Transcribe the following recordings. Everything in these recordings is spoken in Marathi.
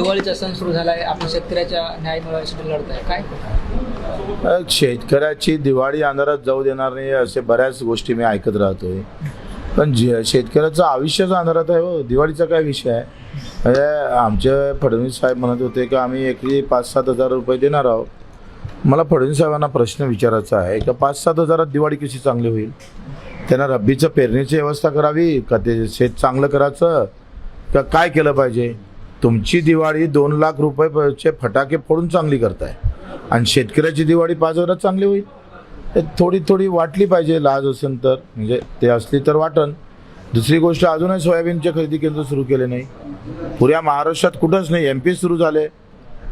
दिवाळीचा सण सुरू झाला आहे आपण शेतकऱ्याच्या न्याय मिळवण्यासाठी लढत आहे काय शेतकऱ्याची दिवाळी अंधारात जाऊ देणार नाही असे बऱ्याच गोष्टी मी ऐकत राहतोय. पण जे शेतकऱ्याचं आयुष्यच अंधारात आहे हो. दिवाळीचा काय विषय आहे? म्हणजे आमचे फडणवीस साहेब म्हणत होते की आम्ही एकरी पाच सात हजार रुपये देणार आहोत. मला फडणवीस साहेबांना प्रश्न विचारायचा आहे का पाच सात हजारात दिवाळी कशी चांगली होईल? त्यांना रब्बीचं पेरणीची व्यवस्था करावी का ते शेत चांगलं करायचं? का काय केलं पाहिजे? तुमची दिवाळी दोन लाख रुपयेचे फटाके फोडून चांगली करताय. आणि शेतकऱ्याची दिवाळी पाच हजारात चांगली होईल. हे थोडी थोडी वाटली पाहिजे लाज असेल तर म्हणजे ते असली तर वाटन दुसरी गोष्ट अजूनही सोयाबीनचे खरेदी केंद्र सुरू केले नाही. पुऱ्या महाराष्ट्रात कुठंच नाही. एम पी सुरू झाले.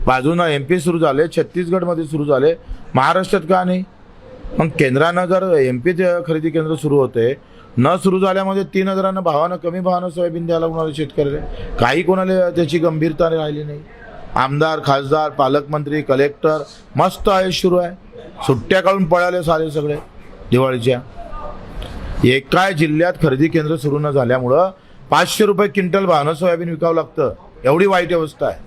बाजूनं एम पी सुरू झाले. छत्तीसगडमध्ये सुरू झाले. महाराष्ट्रात का नाही? मग केंद्रानं जर एम पी खरेदी केंद्र सुरू होते न सुरू झाल्यामध्ये तीन हजारानं भावानं कमी भावानं सोयाबीन द्यायला कोणाला शेतकऱ्याला काही कोणाला त्याची गंभीरता राहिली नाही. आमदार खासदार पालकमंत्री कलेक्टर मस्त आहे सुरू आहे. सुट्ट्या काढून पळाले सारे सगळे दिवाळीच्या. एका जिल्ह्यात खरेदी केंद्र सुरू न झाल्यामुळं पाचशे रुपये क्विंटल भावानं सोयाबीन विकावं लागतं. एवढी वाईट अवस्था आहे.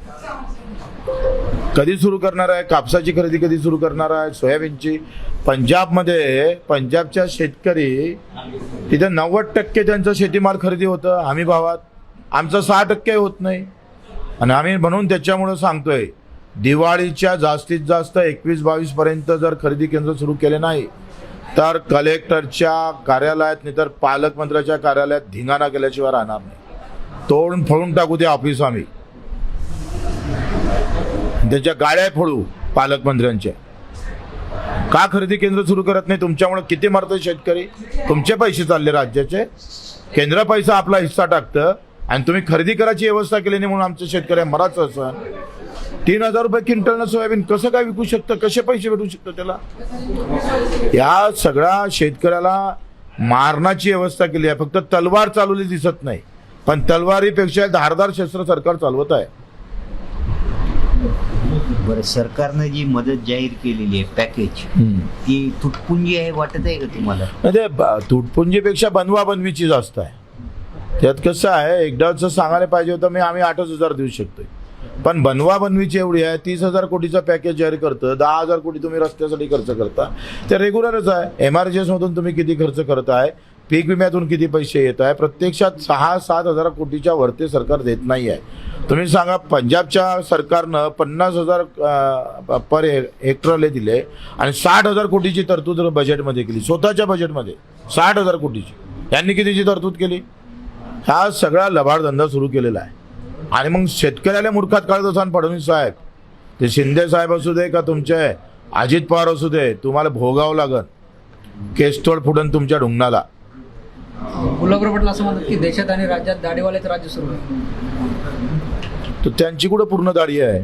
कधी सुरू करणार आहे? कापसाची खरेदी कधी सुरू करणार आहे? सोयाबीनची. पंजाबमध्ये पंजाबच्या शेतकरी तिथे नव्वद टक्के त्यांचं शेतीमाल खरेदी होतं हमी भावात. आमचं सहा टक्के होत नाही. आणि आम्ही म्हणून त्याच्यामुळं सांगतोय दिवाळीच्या जास्तीत जास्त एकवीस बावीस पर्यंत जर खरेदी केंद्र सुरू केले नाही तर कलेक्टरच्या कार्यालयात नाही तर पालकमंत्र्याच्या कार्यालयात धिंगाणा केल्याशिवाय राहणार नाही. तोडून फोडून टाकू ते ऑफिस आम्ही. त्याच्या गाड्या फोडू पालकमंत्र्यांच्या. का खरेदी केंद्र सुरू करत नाही? तुमच्यामुळे किती मरतोय शेतकरी? तुमचे पैसे चालले राज्याचे. केंद्र पैसा आपला हिस्सा टाकतं. आणि तुम्ही खरेदी करायची व्यवस्था केली नाही म्हणून आमच्या शेतकऱ्या मराचं असं तीन हजार रुपये क्विंटलनं सोयाबीन कसं काय विकू शकतं? कसे पैसे भेटू शकतं त्याला? या सगळ्या शेतकऱ्याला मारण्याची व्यवस्था केली आहे. फक्त तलवार चालवली दिसत नाही. पण तलवारीपेक्षा धारदार शस्त्र सरकार चालवत आहे. बरं सरकारनं जी मदत जाहीर केलेली आहे पॅकेज ती तुटपुंजी आहे वाटत आहे का तुम्हाला? म्हणजे तुटपुंजीपेक्षा बनवा बनवीची जास्त आहे. त्यात कसं आहे एकदाच सांगायला पाहिजे होतं मी आम्ही आठच हजार देऊ शकतोय. पण बनवा बनवीची एवढी आहे तीस हजार कोटीचा पॅकेज जाहीर करतं दहा हजार कोटी तुम्ही रस्त्यासाठी खर्च करता. ते रेग्युलरच आहे. एम आर मधून तुम्ही किती खर्च करत आहे पीक विम्यातून किती पैसे येत आहे प्रत्यक्षात सहा सात हजार कोटीच्या वरते सरकार देत नाही आहे. तुम्ही सांगा पंजाबच्या सरकारनं पन्नास हजार पर हेक्टरले दिले आणि साठ हजार कोटीची तरतूद बजेटमध्ये केली. स्वतःच्या बजेटमध्ये साठ हजार कोटीची. यांनी कितीची तरतूद केली? हा सगळा लबाड धंदा सुरू केलेला आहे. आणि मग शेतकऱ्याला मूर्खात काढत असाल फडणवीस साहेब. ते शिंदे साहेब असू दे का तुमचे अजित पवार असू दे तुम्हाला भोगावं लागन. केसतोड फुटन तुमच्या ढुंगणाला. गुलाबराव पाटील असं म्हणतात की देशात आणि राज्यात दाढीवाल्याचं राज्य सुरू आहे. तर त्यांची कुठं पूर्ण दाढी आहे?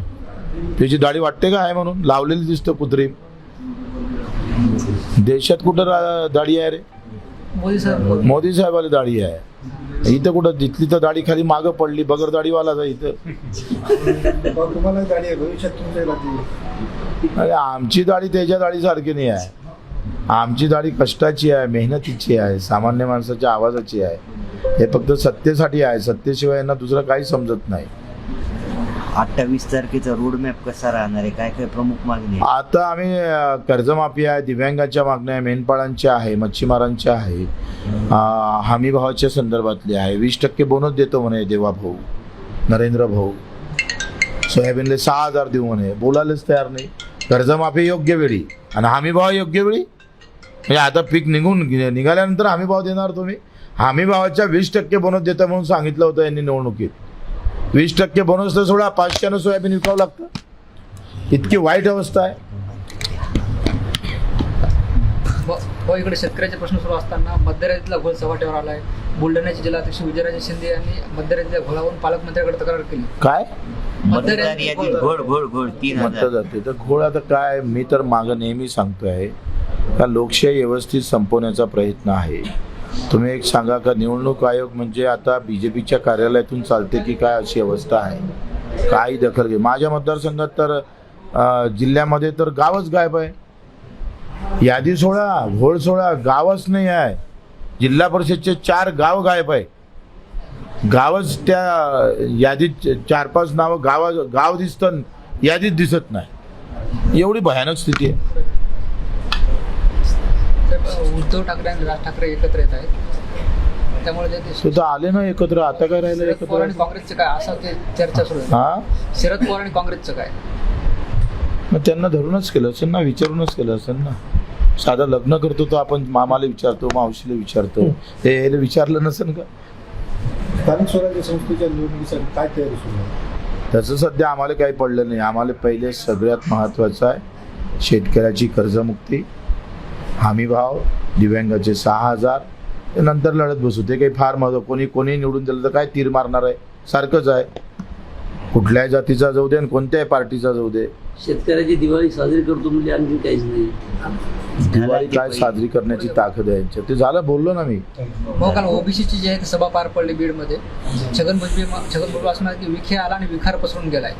त्याची दाढी वाटते का आहे म्हणून? लावलेली दिसतं कुत्रीम देशात कुठं दाढी आहे रे? मोदी साहेब. मोदी साहेबाला दाढी आहे. इथं कुठं? दिसली तर दाढी खाली मागं पडली. बगर दाढीवाला इथं. आहे तुमच्या लागली अरे आमची दाढी त्याच्या दाढीसारखी नाही आहे. आमची दाढी कष्टाची आहे मेहनतीची आहे सामान्य माणसाच्या आवाजाची आहे. हे फक्त सत्तेसाठी आहे. सत्तेशिवाय यांना दुसरं काही समजत नाही. अठ्ठावीस तारखेचा रोडमॅप कसा राहणार आहे? काय काय प्रमुख मागणी आहे? आता आम्ही अ, कर्जमाफी आहे दिव्यांगाच्या मागण्या आहे मेंढपाळांच्या आहे मच्छीमारांच्या आहे अ, हमी भावाच्या संदर्भातली आहे. वीस टक्के बोनस देतो म्हणे देवा भाऊ नरेंद्र भाऊ. सोयाबीनले सहा हजार देऊ म्हणे. बोलायलाच तयार नाही. कर्जमाफी योग्य वेळी आणि हमी भाव योग्य वेळी? म्हणजे आता पीक निघून निघाल्यानंतर हमी भाव देणार तुम्ही? हमी भावाच्या वीस टक्के बोनस देता म्हणून सांगितलं होतं यांनी निवडणुकीत. वीस टक्के बोनस तर सोडा पाचशेनं सोयाबीन विकावं लागतं. इतकी वाईट अवस्था आहे. इकडे शेतकऱ्याचे प्रश्न सुरू असताना मध्यरात्रीला घोळ चव्हाट्यावर आलाय. बुलढाण्याचे जिल्हाध्यक्ष विजयराजे शिंदे यांनी मध्यरात्रीच्या घोळावरून पालकमंत्र्याकडे तक्रार केली. काय? घोड घोड तीन जाते तर घोळ आता काय मी तर मागं नेहमी सांगतोय. का लोकशाही व्यवस्थित संपवण्याचा प्रयत्न आहे. तुम्ही एक सांगा का निवडणूक आयोग म्हणजे आता बी जे पीच्या कार्यालयातून चालते की काय अशी अवस्था आहे? काही दखल घे? माझ्या मतदारसंघात तर जिल्ह्यामध्ये तर गावच गायब आहे. यादी सोळा घोळ सोळा गावच नाही आहे. जिल्हा परिषदचे चार गाव गायब आहे. गावच त्या यादीत चार पाच नावं गावा गाव दिसतं यादीत दिसत नाही. एवढी भयानक स्थिती आहे. उद्धव ठाकरे आणि राज ठाकरे एकत्र येत आहेत. त्यामुळे ते तर आले ना एकत्र आता काय राहिलं शरद पवार आणि एकत्र काँग्रेसचं काय? असं ते चर्चा सुरू आहे हा? शरद पवार आणि काँग्रेसचं काय? मग त्यांना धरूनच केलं असेल ना विचारूनच केलं असेल ना? साधं लग्न करतो तो आपण मामाला विचारतो मावशीला विचारतो. हे याला विचारलं नसेल का? स्थानिक स्वराज्य संस्थेच्या निवडणुकीसाठी काय तयारी सुरू आहे? त्याचं सध्या आम्हाला काही पडलं नाही. आम्हाला पहिले सगळ्यात महत्त्वाचं आहे शेतकऱ्याची कर्जमुक्ती हमीभाव दिव्यांगाचे सहा हजार. नंतर लढत बसू ते काही फार महत्त्व. कोणी कोणी निवडून दिलं तर काय तीर मारणार आहे? सारखंच आहे. कुठल्याही जातीचा जाऊ दे आणि कोणत्याही पार्टीचा जाऊ दे. शेतकऱ्याची दिवाळी साजरी करतो म्हणजे आणखी काहीच नाही. दिवाळी काय साजरी करण्याची ताकद आहे यांच्यात. ते झालं बोललो ना मी. भाऊ काल ओबीसीची जी आहे ती सभा पार पडली बीडमध्ये. छगन भुजबळ छगन भुजबळ असं म्हणाले की विखे आला आणि विखार पसरून गेलाय.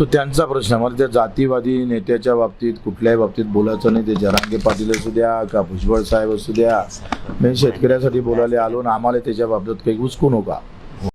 तो त्यांचा प्रश्न आहे. मला त्या जातीवादी नेत्याच्या बाबतीत कुठल्याही बाबतीत बोलायचं नाही. ते जरांगे पाटील असू द्या का भुजबळ साहेब असू द्या. मी शेतकऱ्यासाठी बोलायला आलो ना आम्हाला त्याच्या बाबतीत काही घुसकू नका.